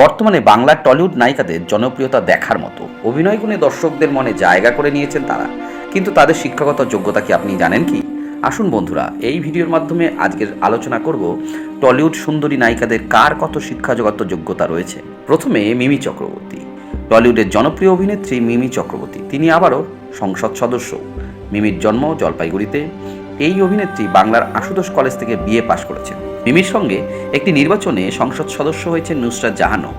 বর্তমানে বাংলার টলিউড নায়িকাদের জনপ্রিয়তা দেখার মতো। অভিনয় গুণে দর্শকদের মনে জায়গা করে নিয়েছেন তারা। কিন্তু তাদের শিক্ষাগত যোগ্যতা কি আপনি জানেন কি? আসুন বন্ধুরা, এই ভিডিওর মাধ্যমে আজকের আলোচনা করব টলিউড সুন্দরী নায়িকাদের কার কত শিক্ষাজগত যোগ্যতা রয়েছে। প্রথমে মিমি চক্রবর্তী। টলিউডের জনপ্রিয় অভিনেত্রী মিমি চক্রবর্তী। তিনি আবারও সংসদ সদস্য। মিমির জন্ম জলপাইগুড়িতে। এই অভিনেত্রী বাংলার আশুতোষ কলেজ থেকে বিএ পাশ করেছেন। মিমির সঙ্গে একটি নির্বাচনে সংসদ সদস্য হয়েছে নুসরাত জাহানও।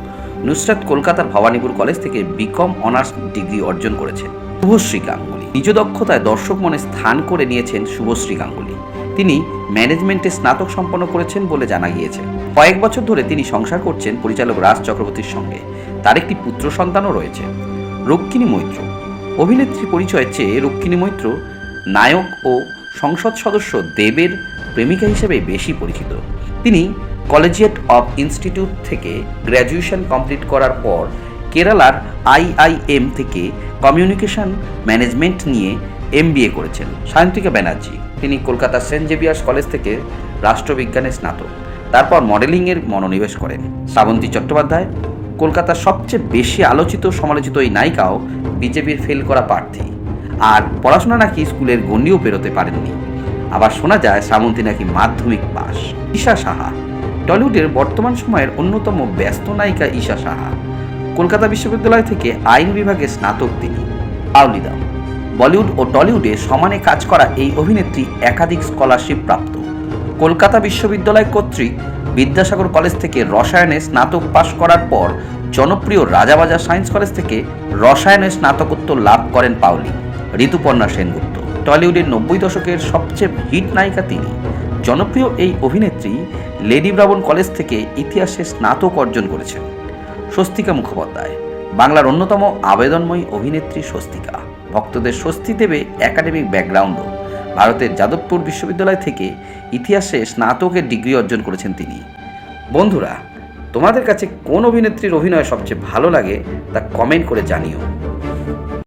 নুসরাত কলকাতার ভবানীপুর কলেজ থেকে বিকম অনার্স ডিগ্রি অর্জন করেছেন শুভশ্রী গাঙ্গুলি। নিজ দক্ষতায় দর্শক মনে স্থান করে নিয়েছেন শুভশ্রী গাঙ্গুলি। তিনি ম্যানেজমেন্টে স্নাতক সম্পন্ন করেছেন বলে জানা গিয়েছে। কয়েক বছর ধরে তিনি সংসার করছেন পরিচালক রাজ চক্রবর্তীর সঙ্গে। তার একটি পুত্র সন্তানও রয়েছে, রক্ষিণী মৈত্র। অভিনেত্রী পরিচয় চেয়ে রক্ষিণী মৈত্র নায়ক ও সংসদ সদস্য দেবের প্রেমিকা হিসেবে বেশি পরিচিত। তিনি কলেজিয়েট অফ ইনস্টিটিউট থেকে গ্র্যাজুয়েশন কমপ্লিট করার পর কেরালার আইআইএম থেকে কমিউনিকেশন ম্যানেজমেন্ট নিয়ে এমবিএ করেছেন। সায়ন্তিকা ব্যানার্জি, তিনি কলকাতার সেন্ট জেভিয়ার্স কলেজ থেকে রাষ্ট্রবিজ্ঞানে স্নাতক। তারপর মডেলিংয়ের মনোনিবেশ করেন। শ্রাবন্তী চট্টোপাধ্যায়, কলকাতার সবচেয়ে বেশি আলোচিত সমালোচিত এই নায়িকাও বিজেপির ফেল করা প্রার্থী। আর পড়াশোনা নাকি স্কুলের গণ্ডিও পেরোতে পারেননি। আবার শোনা যায় শ্রাবন্তী নাকি মাধ্যমিক পাস। ঈশা সাহা, টলিউডের বর্তমান সময়ের অন্যতম ব্যস্ত নায়িকা ঈশা সাহা। কলকাতা বিশ্ববিদ্যালয় থেকে আইন বিভাগে স্নাতক তিনি। আউলিদা বলিউড ও টলিউডে সমানে কাজ করা এই অভিনেত্রী একাধিক স্কলারশিপ প্রাপ্ত। কলকাতা বিশ্ববিদ্যালয় কর্তৃক বিদ্যাসাগর কলেজ থেকে রসায়নে স্নাতক পাশ করার পর জনপ্রিয় রাজাবাজার সায়েন্স কলেজ থেকে রসায়নে স্নাতকোত্তর লাভ করেন পাওলি। ঋতুপর্ণা সেনগুপ্ত। টলিউডের নব্বই দশকের সবচেয়ে হিট নায়িকা তিনি। জনপ্রিয় এই অভিনেত্রী লেডি ব্রাবন কলেজ থেকে ইতিহাসে স্নাতক অর্জন করেছেন। স্বস্তিকা মুখোপাধ্যায়, বাংলার অন্যতম আবেদনময়ী অভিনেত্রী স্বস্তিকা। ভক্তদের স্বস্তি দেবে একাডেমিক ব্যাকগ্রাউন্ডও। ভারতের যাদবপুর বিশ্ববিদ্যালয় থেকে ইতিহাসে স্নাতকের ডিগ্রি অর্জন করেছেন তিনি। বন্ধুরা, তোমাদের কাছে কোন অভিনেত্রীর অভিনয় সবচেয়ে ভালো লাগে তা কমেন্ট করে জানিও।